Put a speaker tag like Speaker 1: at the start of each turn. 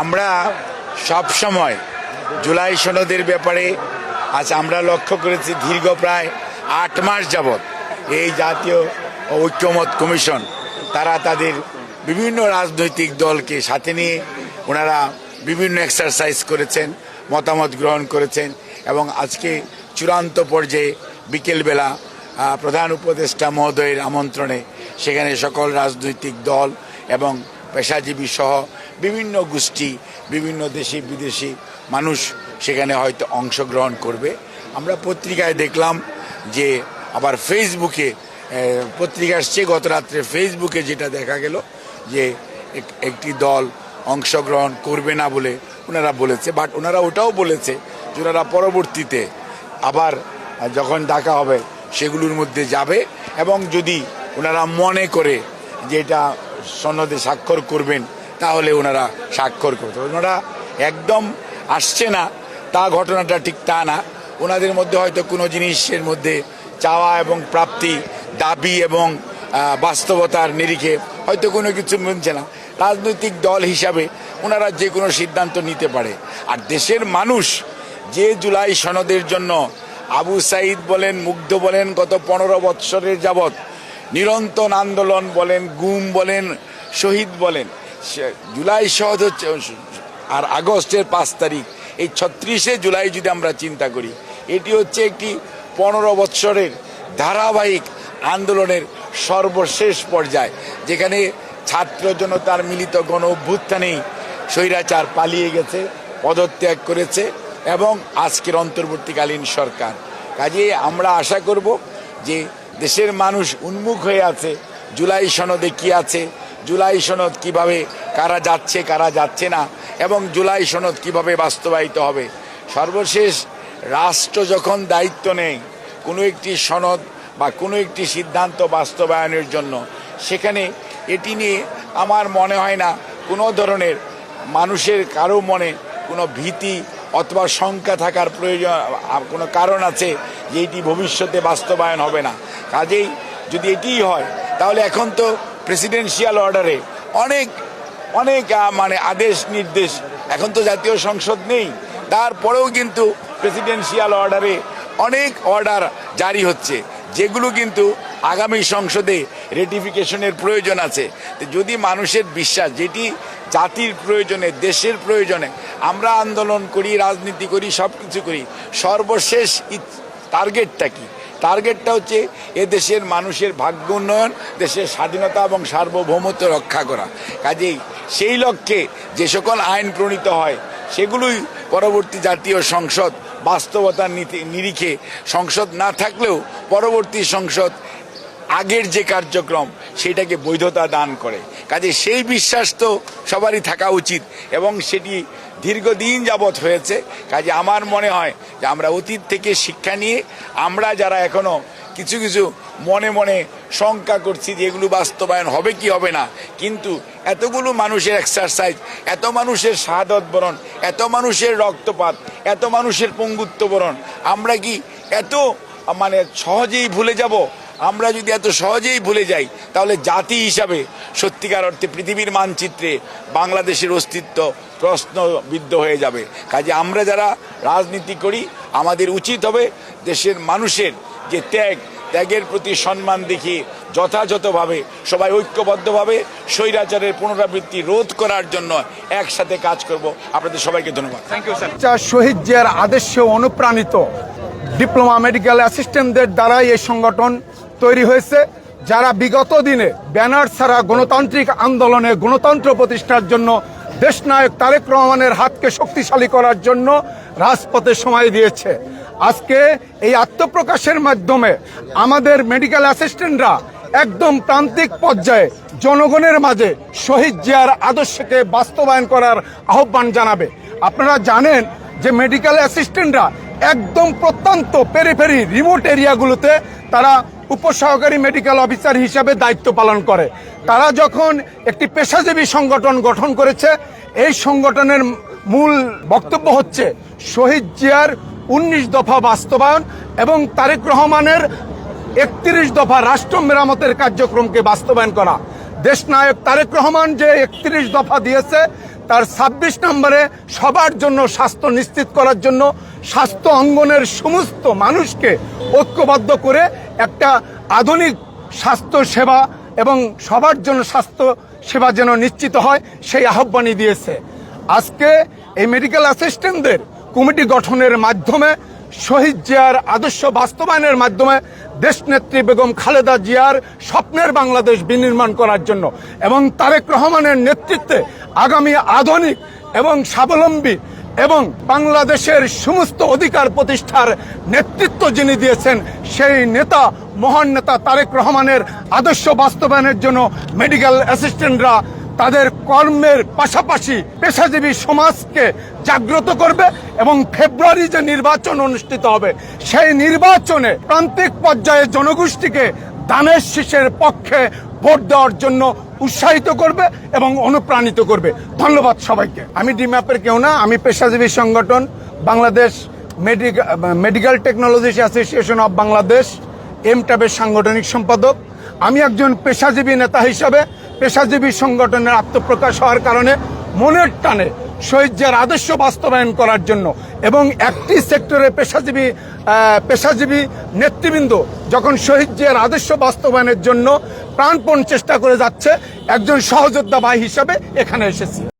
Speaker 1: আমরা সব সময় জুলাই সনদের ব্যাপারে আজ আমরা লক্ষ্য করেছি দীর্ঘ প্রায় আট মাস যাবৎ এই জাতীয় ঐক্যমত কমিশন, তারা তাদের বিভিন্ন রাজনৈতিক দলকে সাথে নিয়ে ওনারা বিভিন্ন এক্সারসাইজ করেছেন, মতামত গ্রহণ করেছেন এবং আজকে চূড়ান্ত পর্যায়ে বিকেলবেলা প্রধান উপদেষ্টা মহোদয়ের আমন্ত্রণে সেখানে সকল রাজনৈতিক দল এবং পেশাজীবী সহ বিভিন্ন গোষ্ঠী, বিভিন্ন দেশি বিদেশি মানুষ সেখানে হয়তো অংশগ্রহণ করবে। আমরা পত্রিকায় দেখলাম যে আবার ফেসবুকে পত্রিকা আসছে, গত রাত্রে ফেসবুকে যেটা দেখা গেল যে এক- একটি দল অংশগ্রহণ করবে না বলে ওনারা বলেছে, বাট ওনারা ওটাও বলেছে যে ওনারা পরবর্তীতে আবার যখন ডাকা হবে সেগুলোর মধ্যে যাবে এবং যদি ওনারা মনে করে যে এটা সনদে স্বাক্ষর করবেন তাহলে ওনারা স্বাক্ষর করতে। ওনারা একদম আসছে না, তা ঘটনাটা ঠিক তা না। ওনাদের মধ্যে হয়তো কোনো জিনিসের মধ্যে চাওয়া এবং প্রাপ্তি, দাবি এবং বাস্তবতার নিরিখে হয়তো কোনো কিছু মিলছে না। রাজনৈতিক দল হিসাবে ওনারা যে কোনো সিদ্ধান্ত নিতে পারে। আর দেশের মানুষ যে জুলাই সনদের জন্য আবু সাইদ বলেন, মুগ্ধ বলেন, গত পনেরো বৎসরের যাবৎ নিরন্তর আন্দোলন বলেন, গুম বলেন, শহীদ বলেন জুলাই সহজ হচ্ছে আর আগস্টের পাঁচ তারিখ। এই ছত্রিশে জুলাই যদি আমরা চিন্তা করি, এটি হচ্ছে একটি পনেরো বৎসরের ধারাবাহিক আন্দোলনের সর্বশেষ পর্যায়, যেখানে ছাত্র জনতার মিলিত গণ অভ্যুত্থানেই স্বৈরাচার পালিয়ে গেছে, পদত্যাগ করেছে এবং আজকের অন্তর্বর্তীকালীন সরকার। কাজে আমরা আশা করব যে দেশের মানুষ উন্মুখ হয়ে আছে, জুলাই সনদে কি আছে জুলাই সনদ কীভাবে, কারা যাচ্ছে কারা যাচ্ছে না, এবং জুলাই সনদ কীভাবে বাস্তবায়িত হবে। সর্বশেষ, রাষ্ট্র যখন দায়িত্ব নেয়, কোনো একটি সনদ বা কোনো একটি সিদ্ধান্ত বাস্তবায়নের জন্য, সেখানে এটি নিয়ে আমার মনে হয় না কোনো ধরনের মানুষের কারও মনে কোনো ভীতি অথবা শঙ্কা থাকার প্রয়োজন, কোনো কারণ আছে যে এটি ভবিষ্যতে বাস্তবায়ন হবে না। কাজেই যদি এটিই হয়, তাহলে এখন তো প্রেসিডেন্সিয়াল অর্ডারে অনেক অনেক মানে আদেশ, নির্দেশ। এখন তো জাতীয় সংসদ নেই। তারপরেও কিন্তু প্রেসিডেন্সিয়াল অর্ডারে অনেক অর্ডার জারি হচ্ছে, যেগুলো কিন্তু আগামী সংসদে রেটিফিকেশনের প্রয়োজন আছে। যদি মানুষের বিশ্বাস, যেটি জাতির প্রয়োজনে, দেশের প্রয়োজনে, আমরা আন্দোলন করি, রাজনীতি করি সব কিছু করি, সর্বশেষ টার্গেটটা কি? টার্গেটটা হচ্ছে এ দেশের মানুষের ভাগ্য উন্নয়ন, দেশের স্বাধীনতা এবং সার্বভৌমত্ব রক্ষা করা। কাজেই সেই লক্ষ্যে যে সকল আইন প্রণীত হয়, সেগুলোই পরবর্তী জাতীয় সংসদ বাস্তবতার নীতি- নিরিখে সংসদ না থাকলেও পরবর্তী সংসদ আগের যে কার্যক্রম, সেটাকে বৈধতা দান করে। কাজে সেই বিশ্বাস তো সবারই থাকা উচিত এবং সেটি দীর্ঘদিন যাবৎ হয়েছে। কাজে আমার মনে হয় যে আমরা অতীত থেকে শিক্ষা নিয়ে আমরা যারা এখনও কিছু কিছু মনে মনে শঙ্কা করছি যে এগুলো বাস্তবায়ন হবে কি হবে না, কিন্তু এতগুলো মানুষের এক্সারসাইজ এত মানুষের শাহাদত বরণ এত মানুষের রক্তপাত, এত মানুষের পঙ্গুত্ব বরণ, আমরা কি এত মানে সহজেই ভুলে যাব? আমরা যদি এত সহজেই ভুলে যাই তাহলে জাতি হিসাবে সত্যিকার অর্থে পৃথিবীর মানচিত্রে বাংলাদেশের অস্তিত্ব প্রশ্নবিদ্ধ হয়ে যাবে। কাজে আমরা যারা রাজনীতি করি আমাদের উচিত হবে দেশের মানুষের যে ত্যাগ ত্যাগের প্রতি সম্মান দেখিয়ে যথাযথভাবে সবাই ঐক্যবদ্ধভাবে স্বৈরাচারের পুনরাবৃত্তি রোধ করার জন্য একসাথে কাজ করব। আপনাদের সবাইকে ধন্যবাদ।
Speaker 2: থ্যাংক ইউ স্যার
Speaker 3: শহীদ জিয়ার আদেশে অনুপ্রাণিত ডিপ্লোমা মেডিকেল অ্যাসিস্ট্যান্টদের দ্বারাই এই সংগঠন তৈরি হয়েছে, যারা বিগত দিনে ব্যানার ছাড়া গণতান্ত্রিক আন্দোলনে গণতন্ত্র প্রতিষ্ঠার জন্য দেশনায়ক তারেক রহমানের হাতকে শক্তিশালী করার জন্য রাজপথে সময় দিয়েছে। আজকে এই আত্মপ্রকাশের মাধ্যমে আমাদের মেডিকেল অ্যাসিস্ট্যান্টরা একদম প্রান্তিক পর্যায়ে জনগণের মাঝে শহীদ জিয়ার আদর্শকে বাস্তবায়ন করার আহ্বান জানাবে। আপনারা জানেন যে মেডিকেল অ্যাসিস্ট্যান্টরা একদম প্রত্যন্ত পেরিফেরি রিমোট এরিয়াগুলোতে তারা উপসহকারী মেডিকেল অফিসার হিসাবে দায়িত্ব পালন করে। তারা যখন একটি পেশাজীবী সংগঠন গঠন করেছে, এই সংগঠনের মূল বক্তব্য হচ্ছে শহীদ জিয়ার উনিশ দফা বাস্তবায়ন এবং তারেক রহমানের একত্রিশ দফা রাষ্ট্র মেরামতের কার্যক্রমকে বাস্তবায়ন করা। দেশনায়ক তারেক রহমান যে একত্রিশ দফা দিয়েছে, তার ছাব্বিশ নম্বরে সবার জন্য স্বাস্থ্য নিশ্চিত করার জন্য স্বাস্থ্য অঙ্গনের সমস্ত মানুষকে ঐক্যবদ্ধ করে একটা আধুনিক স্বাস্থ্য সেবা এবং সবার জন্য স্বাস্থ্য সেবা যেন নিশ্চিত হয়, সেই আহ্বানই দিয়েছে। আজকে এই মেডিকেল অ্যাসিস্ট্যান্টদের কমিটি গঠনের মাধ্যমে, শহীদ জিয়ার আদর্শ বাস্তবায়নের মাধ্যমে দেশনেত্রী বেগম খালেদা জিয়ার স্বপ্নের বাংলাদেশ বিনির্মাণ করার জন্য এবং তারেক রহমানের নেতৃত্বে আগামী আধুনিক এবং স্বাবলম্বী এবং বাংলাদেশের সমস্ত অধিকার প্রতিষ্ঠার নেতৃত্ব যিনি দিয়েছেন, সেই নেতা, মহান নেতা তারেক রহমানের আদর্শ বাস্তবায়নের জন্য মেডিকেল অ্যাসিস্ট্যান্টরা তাদের কর্মের পাশাপাশি পেশাজীবী সমাজকে জাগ্রত করবে এবং ফেব্রুয়ারি যে নির্বাচন অনুষ্ঠিত হবে। সেই নির্বাচনে প্রান্তিক পর্যায়ে জনগোষ্ঠীকে দানের শীষের পক্ষে ভোট দেওয়ার জন্য উৎসাহিত করবে এবং অনুপ্রাণিত করবে। ধন্যবাদ সবাইকে। আমি ডিম্যাপের কেউ না, আমি পেশাজীবী সংগঠন, Bangladesh medical medical technology association of Bangladesh, M ট্যাবের সাংগঠনিক সম্পাদক। আমি একজন পেশাজীবী নেতা হিসাবে পেশাজীবী সংগঠনের আত্মপ্রকাশ হওয়ার কারণে মনের টানে শহীদ আদর্শ বাস্তবায়ন করার জন্য এবং একটি সেক্টরে পেশাজীবী পেশাজীবী নেতৃবৃন্দ যখন শহীদ জিয়ার আদর্শ বাস্তবায়নের জন্য প্রাণপণ চেষ্টা করে যাচ্ছে, একজন সহযোদ্ধা ভাই হিসাবে এখানে এসেছি।